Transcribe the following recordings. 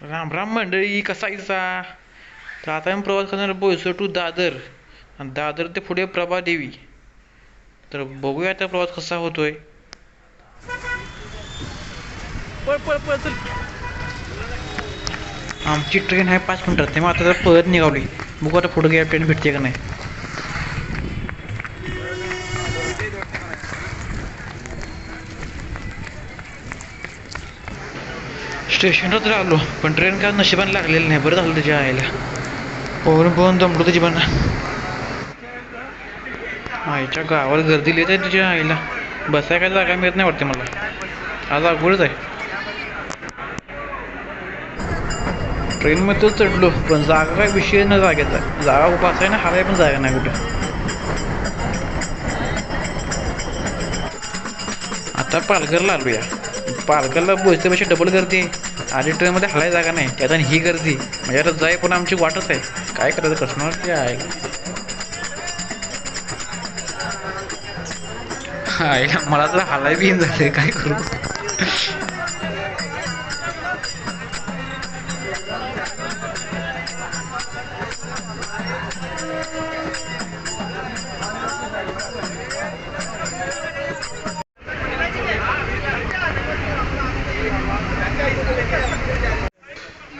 राम राम मंडळी कसा इसा तर आता आम्ही प्रवास करणार बोईसर टू दादर. आणि दादर ते पुढे प्रभादेवी तर बघूया आता प्रवास कसा होतोय. आमची ट्रेन आहे पाच मिनिटात मग आता तर पळत निघावली बघू आता पुढे गेल्या ट्रेन भेटते का नाही. स्टेशनला तर आलो पण ट्रेन काय नशिबाने लागलेली नाही. बरं झालं त्याच्या आईला. पोहून पोहून दमलो त्याची पण. आईच्या गावाला गर्दी लिहित आहे तुझ्या आईला. बसाय काय जागा मिळत नाही वाटते मला. आज अवघडच आहे. ट्रेनमध्ये चढलो पण जागा काय विषय न जागेचा. जागा उभा आहे ना हराय पण जागा नाही कुठे. आता पालघरला आलो या पालघरला पैसे डबल गर्दी. आधी ट्रेनमध्ये हलाय जागा नाही. त्यात आणि ही गर्दी. म्हणजे आता जाय पण आमची वाटच आहे. काय करायचं कस्टमर ते आहे. हाय मला तर हलाय बी झाले काय करू?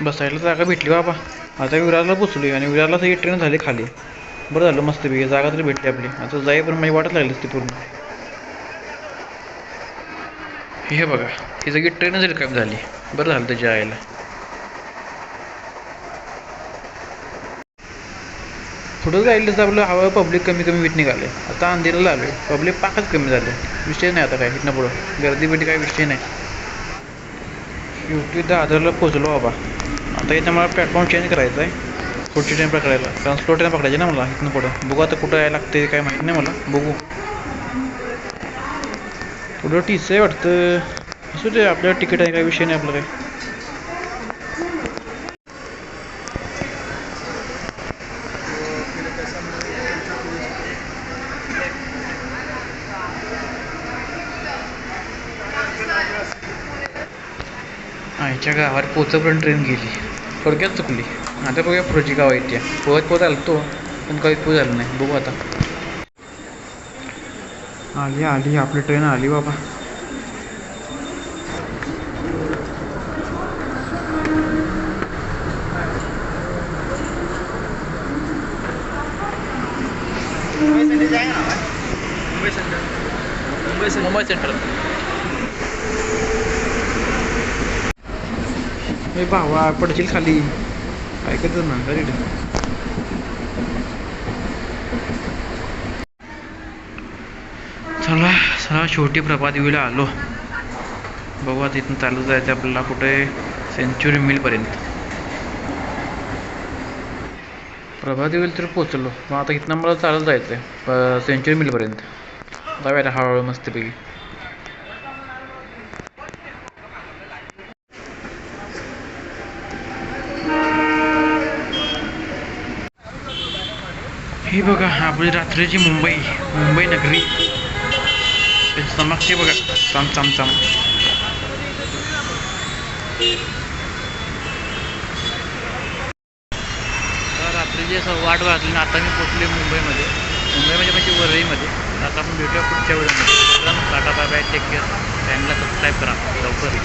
बसायला जागा भेटली बाबा. आता विराजला बसलोय आणि विराजला सगळी ट्रेन झाली खाली. बरं झालं मस्तपैकी जागा तरी भेटली आपली. आता जाई पण माझी वाटत लागली असती पूर्ण. हे बघा ही सगळी ट्रेनच कमी झाली बरं झालं त्याच्या आईला. पुढं जायला तर आपलं हवा पब्लिक कमी कमी विट निघाले आता अंधेरीला आलोय पब्लिक पाकच कमी झाले विषय नाही आता काय इथनं पुढं. गर्दी बिर्दी काय विषय नाही. शेवटी दादरला पोचलो बाबा. आता इथं मला प्लॅटफॉर्म चेंज करायचा आहे. पुढची ट्रेन पकडायला. कारण स्लो ट्रेन पकडायची ना मला इथून पुढं. बघू आता कुठं यायला लागते काय माहिती नाही मला. बघू. पुढं टी सी आहे वाटतं. असू दे आपल्याला तिकीट आहे काय विषय नाही आपलं काही. आईच्या गावात पोचपर्यंत ट्रेन गेली. थोडक्यात चुकली आता बघूया पुढची गाव आहेत त्या पोहत पोहत आलो तो पण काही पोह झालं नाही बघू आता आली आली आपली ट्रेन आली बाबा मुंबई सेंट्रल मी भावा पडशील खाली. ऐकत ना गाडी चला चला शेवटी प्रभादेवीला आलो. बघू आता इथून चालू जायचं आपल्याला कुठे? सेंच्युरी मिलपर्यंत प्रभादेवीला तर पोचलो मग आता इथनं मला चालत जायचं आहे सेंच्युरी मिलपर्यंत जाऊया हळूहळू मस्तपैकी. हे बघा आपली म्हणजे रात्रीची मुंबई मुंबई नगरी. चमकते बघा. चम चम चम. रात्रीची असं वाट वाजली आणि आता मी पोचले मुंबईमध्ये. मुंबईमध्ये म्हणजे वरळीमध्ये. आता आपण भेटूया पुढच्या वेळेमध्ये tata bye bye. Take care चॅनलला सबस्क्राईब करा. लवकर.